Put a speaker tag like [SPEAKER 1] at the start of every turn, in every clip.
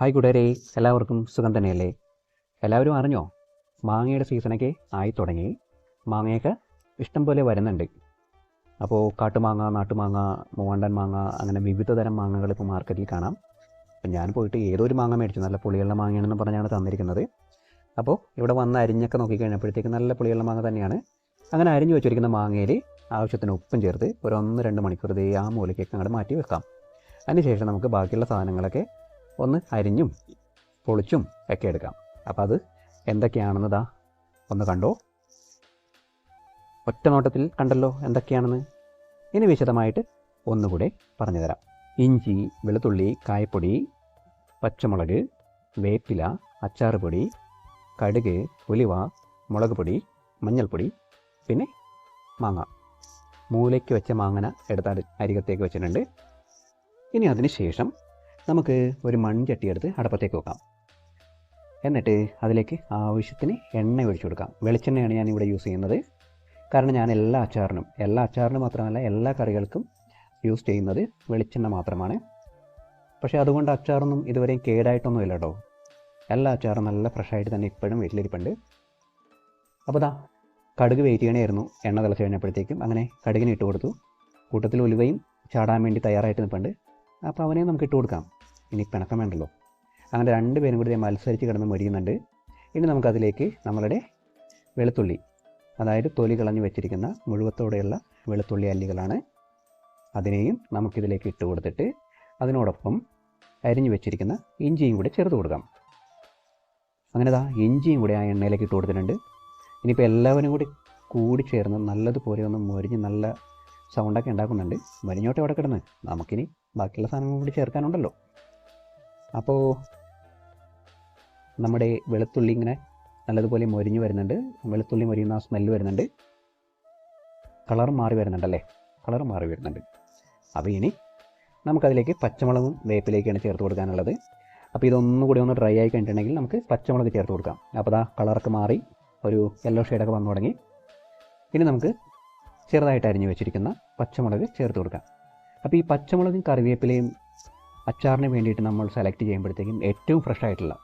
[SPEAKER 1] Hi കൂട്ടുകാരെ എല്ലാവർക്കും സുഖം തന്നെയല്ലേ? എല്ലാവരും അറിഞ്ഞോ? മാങ്ങയുടെ സീസണൊക്കെ ആയി തുടങ്ങി. മാങ്ങയൊക്കെ ഇഷ്ടം പോലെ വരുന്നുണ്ട്. അപ്പോൾ കാട്ടുമാങ്ങ നാട്ടുമാങ്ങ മൂവാണ്ടൻ മാങ്ങ അങ്ങനെ വിവിധ തരം മാങ്ങകൾ ഇപ്പോൾ മാർക്കറ്റിൽ കാണാം. അപ്പം ഞാൻ പോയിട്ട് ഏതൊരു മാങ്ങ മേടിച്ചു? നല്ല പുളിയുള്ള മാങ്ങയാണെന്ന് പറഞ്ഞാണ് തന്നിരിക്കുന്നത്. അപ്പോൾ ഇവിടെ വന്ന് അരിഞ്ഞൊക്കെ നോക്കിക്കഴിഞ്ഞപ്പോഴത്തേക്ക് നല്ല പുളിയുള്ള മാങ്ങ തന്നെയാണ്. അങ്ങനെ അരിഞ്ഞു വെച്ചിരിക്കുന്ന മാങ്ങയിൽ ആവശ്യത്തിന് ഉപ്പും ചേർത്ത് ഒരു ഒന്ന് രണ്ട് മണിക്കൂർ ദേ ആ മൂലയ്ക്കൊക്കെ അങ്ങോട്ട് മാറ്റി വെക്കാം. അതിനുശേഷം നമുക്ക് ബാക്കിയുള്ള സാധനങ്ങളൊക്കെ ഒന്ന് അരിഞ്ഞും പൊളിച്ചും ഒക്കെ എടുക്കാം. അപ്പോൾ അത് എന്തൊക്കെയാണെന്ന് ദാ ഒന്ന് കണ്ടോ? ഒറ്റ നോട്ടത്തിൽ കണ്ടല്ലോ എന്തൊക്കെയാണെന്ന്? ഇനി വിശദമായിട്ട് ഒന്നുകൂടെ പറഞ്ഞുതരാം ഇഞ്ചി വെളുത്തുള്ളി കായപ്പൊടി പച്ചമുളക് വേപ്പില അച്ചാറ് പൊടി കടുക് ഉലുവ മുളക് പൊടി മഞ്ഞൾപ്പൊടി പിന്നെ മാങ്ങ. മൂലയ്ക്ക് വെച്ച മാങ്ങന എടുത്ത് അരി- അരികത്തേക്ക് വെച്ചിട്ടുണ്ട്. ഇനി അതിന് ശേഷം നമുക്ക് ഒരു മൺചട്ടി എടുത്ത് അടുപ്പത്തേക്ക് വെക്കാം. എന്നിട്ട് അതിലേക്ക് ആവശ്യത്തിന് എണ്ണ ഒഴിച്ചു കൊടുക്കാം. വെളിച്ചെണ്ണയാണ് ഞാൻ ഇവിടെ യൂസ് ചെയ്യുന്നത്. കാരണം ഞാൻ എല്ലാ അച്ചാറിനും എല്ലാ അച്ചാറിനും മാത്രമല്ല എല്ലാ കറികൾക്കും യൂസ് ചെയ്യുന്നത് വെളിച്ചെണ്ണ മാത്രമാണ്. പക്ഷേ അതുകൊണ്ട് അച്ചാറൊന്നും ഇതുവരെയും കേടായിട്ടൊന്നും ഇല്ല കേട്ടോ എല്ലാ അച്ചാറും നല്ല ഫ്രഷായിട്ട് തന്നെ ഇപ്പോഴും വീട്ടിലിരിപ്പുണ്ട്. അപ്പോൾ ദാ കടുക് വെയിറ്റ് ചെയ്യണമായിരുന്നു എണ്ണ തിളച്ച് കഴിഞ്ഞപ്പോഴത്തേക്കും അങ്ങനെ കടുകിന് ഇട്ട് കൊടുത്തു. കൂട്ടത്തിൽ ഉലുവയും ചാടാൻ വേണ്ടി തയ്യാറായിട്ട് നിൽപ്പുണ്ട്. അപ്പോൾ അവനെ നമുക്ക് ഇട്ട് കൊടുക്കാം. ഇനി പിണക്കം വേണ്ടല്ലോ. അങ്ങനെ രണ്ട് പേരും കൂടി മത്സരിച്ച് കിടന്ന് മരിക്കുന്നുണ്ട് ഇനി നമുക്കതിലേക്ക് നമ്മളുടെ വെളുത്തുള്ളി അതായത് തൊലി കളഞ്ഞ് വെച്ചിരിക്കുന്ന മുഴുവത്തോടെയുള്ള വെളുത്തുള്ളി അല്ലികളാണ് അതിനെയും നമുക്കിതിലേക്ക് ഇട്ട് കൊടുത്തിട്ട് അതിനോടൊപ്പം അരിഞ്ഞു വെച്ചിരിക്കുന്ന ഇഞ്ചിയും കൂടി ചേർത്ത് കൊടുക്കാം. അങ്ങനെ ദാ ഇഞ്ചിയും കൂടി ആ എണ്ണയിലേക്ക് ഇട്ട് കൊടുത്തിട്ടുണ്ട്. ഇനിയിപ്പോൾ എല്ലാവരും കൂടി കൂടി ചേർന്ന് നല്ലതുപോലെ ഒന്ന് മൊരിഞ്ഞ് നല്ല സൗണ്ടൊക്കെ ഉണ്ടാക്കുന്നുണ്ട്. മരിഞ്ഞോട്ടെ അവിടെ കിടന്ന്. നമുക്കിനി ബാക്കിയുള്ള സാധനങ്ങൾ കൂടി ചേർക്കാനുണ്ടല്ലോ. അപ്പോൾ നമ്മുടെ വെളുത്തുള്ളി ഇങ്ങനെ നല്ലതുപോലെ മൊരിഞ്ഞു വരുന്നുണ്ട്. വെളുത്തുള്ളി മൊരിയുന്ന ആ സ്മെല്ല് വരുന്നുണ്ട്. കളർ മാറി വരുന്നുണ്ടല്ലേ? കളർ മാറി വരുന്നുണ്ട്. അപ്പോൾ ഇനി നമുക്കതിലേക്ക് പച്ചമുളകും വേപ്പിലേക്കാണ് ചേർത്ത് കൊടുക്കാനുള്ളത്. അപ്പോൾ ഇതൊന്നും കൂടി ഒന്ന് ഡ്രൈ ആയി കഴിഞ്ഞിട്ടുണ്ടെങ്കിൽ നമുക്ക് പച്ചമുളക് ചേർത്ത് കൊടുക്കാം. അപ്പോൾ അതാ കളറൊക്കെ മാറി ഒരു യെല്ലോ ഷെയ്ഡൊക്കെ വന്നു തുടങ്ങി. ഇനി നമുക്ക് ചെറുതായിട്ട് അരിഞ്ഞു വെച്ചിരിക്കുന്ന പച്ചമുളക് ചേർത്ത് കൊടുക്കാം. അപ്പോൾ ഈ പച്ചമുളകും കറിവേപ്പിലയും അച്ചാറിന് വേണ്ടിയിട്ട് നമ്മൾ സെലക്ട് ചെയ്യുമ്പോഴത്തേക്കും ഏറ്റവും ഫ്രഷ് ആയിട്ടുള്ള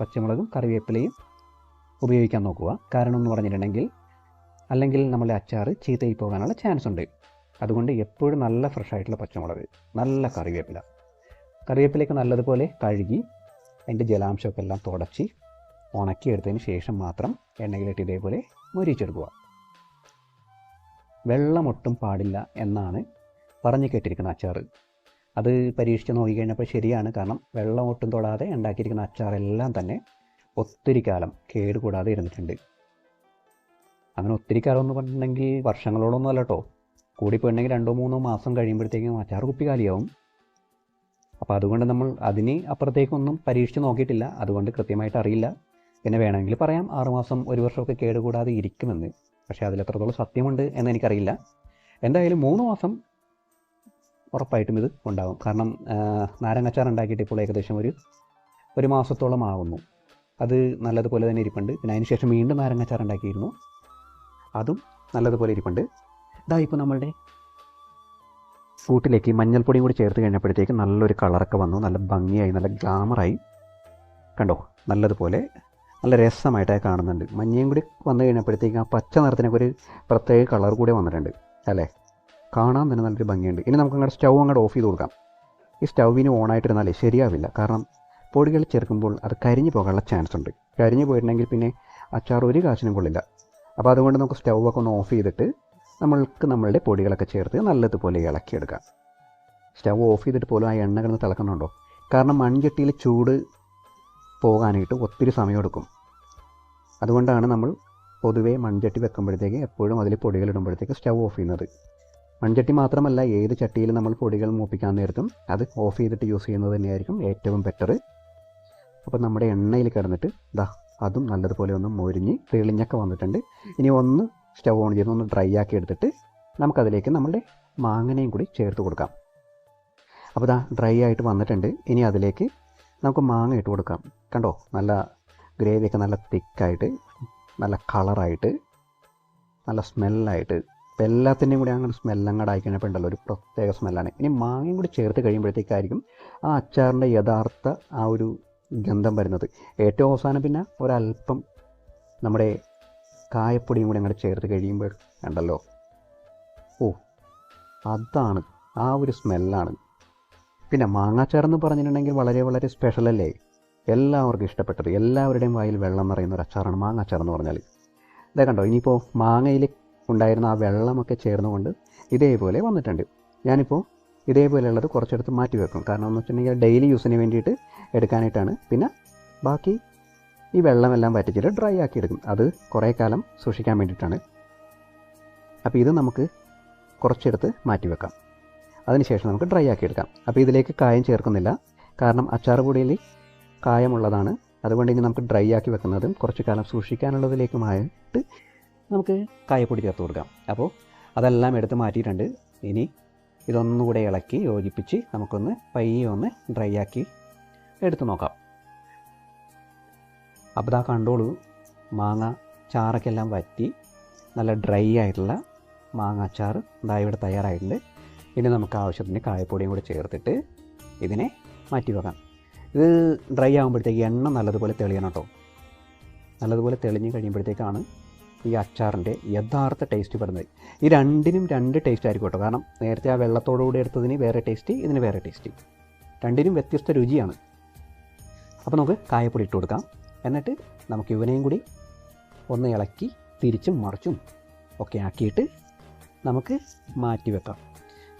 [SPEAKER 1] പച്ചമുളകും കറിവേപ്പിലയും ഉപയോഗിക്കാൻ നോക്കുക. കാരണം എന്ന് പറഞ്ഞിട്ടുണ്ടെങ്കിൽ അല്ലെങ്കിൽ നമ്മുടെ അച്ചാർ ചീത്തയായി പോകാനുള്ള ചാൻസ് ഉണ്ട്. അതുകൊണ്ട് എപ്പോഴും നല്ല ഫ്രഷ് ആയിട്ടുള്ള പച്ചമുളക് നല്ല കറിവേപ്പില. കറിവേപ്പിലയൊക്കെ നല്ലതുപോലെ കഴുകി അതിന്റെ ജലാംശമൊക്കെ എല്ലാം തുടച്ച് ഉണക്കിയെടുത്തതിന് ശേഷം മാത്രം എണ്ണയിലിട്ട് ഇതേപോലെ മൊരിച്ചെടുക്കുക. വെള്ളമൊട്ടും പാടില്ല എന്നാണ് പറഞ്ഞു കേട്ടിരിക്കുന്ന അച്ചാർ അത് പരീക്ഷിച്ച് നോക്കിക്കഴിഞ്ഞപ്പോൾ ശരിയാണ്. കാരണം വെള്ളം ഒട്ടും തൊടാതെ ഉണ്ടാക്കിയിരിക്കുന്ന അച്ചാറെല്ലാം തന്നെ ഒത്തിരി കാലം കേടുകൂടാതെ ഇരുന്നിട്ടുണ്ട്. അങ്ങനെ ഒത്തിരി കാലം എന്ന് പറഞ്ഞിട്ടുണ്ടെങ്കിൽ വർഷങ്ങളോടൊന്നും അല്ല കേട്ടോ കൂടിപ്പോയിട്ടുണ്ടെങ്കിൽ രണ്ടോ മൂന്നോ മാസം കഴിയുമ്പോഴത്തേക്കും അച്ചാർ കുപ്പി കാലിയാവും. അപ്പോൾ അതുകൊണ്ട് നമ്മൾ അതിന് അപ്പുറത്തേക്കൊന്നും പരീക്ഷിച്ച് നോക്കിയിട്ടില്ല. അതുകൊണ്ട് കൃത്യമായിട്ട് അറിയില്ല. പിന്നെ വേണമെങ്കിൽ പറയാം ആറുമാസം ഒരു വർഷമൊക്കെ കേടുകൂടാതെ ഇരിക്കുമെന്ന്. പക്ഷേ അതിലെത്രത്തോളം സത്യമുണ്ട് എന്ന് എനിക്കറിയില്ല. എന്തായാലും മൂന്ന് മാസം ഉറപ്പായിട്ടും ഇത് ഉണ്ടാകും. കാരണം നാരങ്ങച്ചാർ ഉണ്ടാക്കിയിട്ട് ഇപ്പോൾ ഏകദേശം ഒരു ഒരു മാസത്തോളം ആവുന്നു. അത് നല്ലതുപോലെ തന്നെ ഇരിപ്പുണ്ട്. പിന്നെ അതിന് ശേഷം വീണ്ടും നാരങ്ങച്ചാർ ഉണ്ടാക്കിയിരുന്നു അതും നല്ലതുപോലെ ഇരിപ്പുണ്ട്. ഇതാ ഇപ്പോൾ നമ്മളുടെ കൂട്ടിലേക്ക് മഞ്ഞൾപ്പൊടിയും കൂടി ചേർത്ത് കഴിഞ്ഞപ്പോഴത്തേക്ക് നല്ലൊരു കളറൊക്കെ വന്നു. നല്ല ഭംഗിയായി നല്ല ഗ്ലാമറായി. കണ്ടോ? നല്ലതുപോലെ നല്ല രസമായിട്ട് കാണുന്നുണ്ട്. മഞ്ഞയും കൂടി വന്നു കഴിഞ്ഞപ്പോഴത്തേക്ക് ആ പച്ച നിറത്തിനൊക്കെ ഒരു പ്രത്യേക കളർ കൂടി വന്നിട്ടുണ്ട്. അല്ലേ? കാണാൻ തന്നെ നല്ലൊരു ഭംഗിയുണ്ട്. ഇനി നമുക്ക് അങ്ങോട്ട് സ്റ്റൗ അങ്ങോട്ട് ഓഫ് ചെയ്ത് കൊടുക്കാം. ഈ സ്റ്റൗവിന് ഓണായിട്ടിരുന്നാലേ ശരിയാവില്ല. കാരണം പൊടികൾ ചേർക്കുമ്പോൾ അത് കരിഞ്ഞു പോകാനുള്ള ചാൻസ് ഉണ്ട്. കരിഞ്ഞു പോയിട്ടുണ്ടെങ്കിൽ പിന്നെ അച്ചാർ ഒരു കാശിനും കൊള്ളില്ല. അപ്പോൾ അതുകൊണ്ട് നമുക്ക് സ്റ്റൗ ഒക്കെ ഒന്ന് ഓഫ് ചെയ്തിട്ട് നമ്മൾക്ക് നമ്മളുടെ പൊടികളൊക്കെ ചേർത്ത് നല്ലതുപോലെ ഇളക്കിയെടുക്കാം. സ്റ്റൗ ഓഫ് ചെയ്തിട്ട് പോലും ആ എണ്ണ കിടന്ന് തിളക്കുന്നുണ്ടോ? കാരണം മൺചട്ടിയിൽ ചൂട് പോകാനായിട്ട് ഒത്തിരി സമയമെടുക്കും അതുകൊണ്ടാണ് നമ്മൾ പൊതുവേ മൺചട്ടി വെക്കുമ്പോഴത്തേക്ക് എപ്പോഴും അതിൽ പൊടികൾ ഇടുമ്പോഴത്തേക്ക് സ്റ്റൗ ഓഫ് ചെയ്യുന്നത്. മൺചട്ടി മാത്രമല്ല ഏത് ചട്ടിയിലും നമ്മൾ പൊടികൾ മൂപ്പിക്കാൻ നേരത്തും അത് ഓഫ് ചെയ്തിട്ട് യൂസ് ചെയ്യുന്നത് തന്നെയായിരിക്കും ഏറ്റവും ബെറ്റർ അപ്പോൾ നമ്മുടെ എണ്ണയിൽ കിടന്നിട്ട് ദാ അതും നല്ലതുപോലെ ഒന്ന് മൊരിഞ്ഞ് തെളിഞ്ഞൊക്കെ വന്നിട്ടുണ്ട്. ഇനി ഒന്ന് സ്റ്റവ് ഓൺ ചെയ്ത് ഒന്ന് ഡ്രൈ ആക്കി എടുത്തിട്ട് നമുക്കതിലേക്ക് നമ്മുടെ മാങ്ങനയും കൂടി ചേർത്ത് കൊടുക്കാം. അപ്പോൾ ദാ ഡ്രൈ ആയിട്ട് വന്നിട്ടുണ്ട്. ഇനി അതിലേക്ക് നമുക്ക് മാങ്ങ ഇട്ട് കൊടുക്കാം. കണ്ടോ? നല്ല ഗ്രേവിയൊക്കെ നല്ല തിക്കായിട്ട് നല്ല കളറായിട്ട് നല്ല സ്മെല്ലായിട്ട് ഇപ്പം എല്ലാത്തിന്റെയും കൂടി അങ്ങനെ സ്മെല്ലങ്ങടെ ആയി കഴിഞ്ഞപ്പോൾ ഉണ്ടല്ലോ ഒരു പ്രത്യേക സ്മെല്ലാണ് ഇനി മാങ്ങയും കൂടി ചേർത്ത് കഴിയുമ്പോഴത്തേക്കായിരിക്കും ആ അച്ചാറിന്റെ യഥാർത്ഥ ആ ഒരു ഗന്ധം വരുന്നത്. ഏറ്റവും അവസാനം പിന്നെ ഒരല്പം നമ്മുടെ കായപ്പൊടിയും കൂടി അങ്ങോട്ട് ചേർത്ത് കഴിയുമ്പോൾ ഉണ്ടല്ലോ. ഓ അതാണ് ആ ഒരു സ്മെല്ലാണ് പിന്നെ മാങ്ങാച്ചാർ എന്ന് പറഞ്ഞിട്ടുണ്ടെങ്കിൽ വളരെ വളരെ സ്പെഷ്യൽ അല്ലേ? എല്ലാവർക്കും ഇഷ്ടപ്പെട്ടത്. എല്ലാവരുടെയും വായിൽ വെള്ളം നിറയുന്ന ഒരു അച്ചാറാണ് മാങ്ങാച്ചാർ എന്ന് പറഞ്ഞാൽ ഇതേ കണ്ടോ ഇനിയിപ്പോൾ മാങ്ങയിൽ ഉണ്ടായിരുന്ന ആ വെള്ളമൊക്കെ ചേർന്നുകൊണ്ട് ഇതേപോലെ വന്നിട്ടുണ്ട്. ഞാനിപ്പോൾ ഇതേപോലെയുള്ളത് കുറച്ചെടുത്ത് മാറ്റി വെക്കും. കാരണം എന്ന് വെച്ചിട്ടുണ്ടെങ്കിൽ ഡെയിലി യൂസിന് വേണ്ടിയിട്ട് എടുക്കാനായിട്ടാണ്. പിന്നെ ബാക്കി ഈ വെള്ളമെല്ലാം വറ്റിച്ചിട്ട് ഡ്രൈ ആക്കി എടുക്കും. അത് കുറേ കാലം സൂക്ഷിക്കാൻ വേണ്ടിയിട്ടാണ്. അപ്പോൾ ഇത് നമുക്ക് കുറച്ചെടുത്ത് മാറ്റി വെക്കാം. അതിനുശേഷം നമുക്ക് ഡ്രൈ ആക്കി എടുക്കാം. അപ്പോൾ ഇതിലേക്ക് കായം ചേർക്കുന്നില്ല. കാരണം അച്ചാർ പൊടിയിൽ കായമുള്ളതാണ്. അതുകൊണ്ട് ഇനി നമുക്ക് ഡ്രൈ ആക്കി വെക്കുന്നതും കുറച്ച് കാലം സൂക്ഷിക്കാനുള്ളതിലേക്കുമായിട്ട് നമുക്ക് കായപ്പൊടി ചേർത്ത് കൊടുക്കാം. അപ്പോൾ അതെല്ലാം എടുത്ത് മാറ്റിയിട്ടുണ്ട്. ഇനി ഇതൊന്നുകൂടെ ഇളക്കി യോജിപ്പിച്ച് നമുക്കൊന്ന് പയ്യെ ഒന്ന് ഡ്രൈ ആക്കി എടുത്ത് നോക്കാം. അപ്പോൾ ഇതാ കണ്ടോളൂ മാങ്ങ ചാറൊക്കെല്ലാം വറ്റി നല്ല ഡ്രൈ ആയിട്ടുള്ള മാങ്ങ അച്ചാർ ഇതാ ഇവിടെ തയ്യാറായിട്ടുണ്ട്. ഇനി നമുക്ക് ആവശ്യത്തിന് കായപ്പൊടിയും കൂടെ ചേർത്തിട്ട് ഇതിനെ മാറ്റി വെക്കാം. ഇത് ഡ്രൈ ആകുമ്പോഴത്തേക്ക് എണ്ണ നല്ലതുപോലെ തെളിയണം കേട്ടോ. നല്ലതുപോലെ തെളിഞ്ഞ് കഴിയുമ്പോഴത്തേക്കാണ് ഈ അച്ചാറിന്റെ യഥാർത്ഥ ടേസ്റ്റ് വരുന്നത്. ഈ രണ്ടിനും രണ്ട് ടേസ്റ്റ് ആയിരിക്കും കേട്ടോ. കാരണം നേരത്തെ ആ വെള്ളത്തോടുകൂടി എടുത്തതിന് വേറെ ടേസ്റ്റ് ഇതിന് വേറെ ടേസ്റ്റ് രണ്ടിനും വ്യത്യസ്ത രുചിയാണ്. അപ്പോൾ നമുക്ക് കായപ്പൊടി ഇട്ട് കൊടുക്കാം. എന്നിട്ട് നമുക്ക് ഇവനെയും കൂടി ഒന്ന് ഇളക്കി തിരിച്ചും മറിച്ചും ഒക്കെ ആക്കിയിട്ട് നമുക്ക് മാറ്റി വെക്കാം.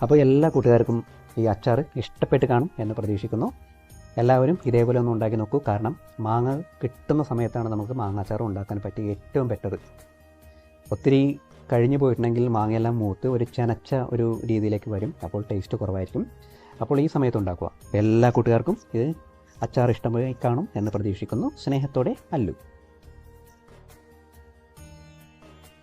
[SPEAKER 1] അപ്പോൾ എല്ലാ കൂട്ടുകാർക്കും ഈ അച്ചാർ ഇഷ്ടപ്പെട്ട് കാണും എന്ന് പ്രതീക്ഷിക്കുന്നു. എല്ലാവരും ഇതേപോലെ ഒന്ന് ഉണ്ടാക്കി നോക്കൂ. കാരണം മാങ്ങ കിട്ടുന്ന സമയത്താണ് നമുക്ക് മാങ്ങ അച്ചാർ ഉണ്ടാക്കാൻ പറ്റിയ ഏറ്റവും ബെറ്റർ ഒത്തിരി കഴിഞ്ഞു പോയിട്ടുണ്ടെങ്കിൽ മാങ്ങയെല്ലാം മൂത്ത് ഒരു ചനച്ച ഒരു രീതിയിലേക്ക് വരും. അപ്പോൾ ടേസ്റ്റ് കുറവായിരിക്കും. അപ്പോൾ ഈ സമയത്ത് ഉണ്ടാക്കുക. എല്ലാ കൂട്ടുകാർക്കും ഇത് അച്ചാർ ഇഷ്ടമായി കാണും എന്ന് പ്രതീക്ഷിക്കുന്നു. സ്നേഹത്തോടെ അല്ലു.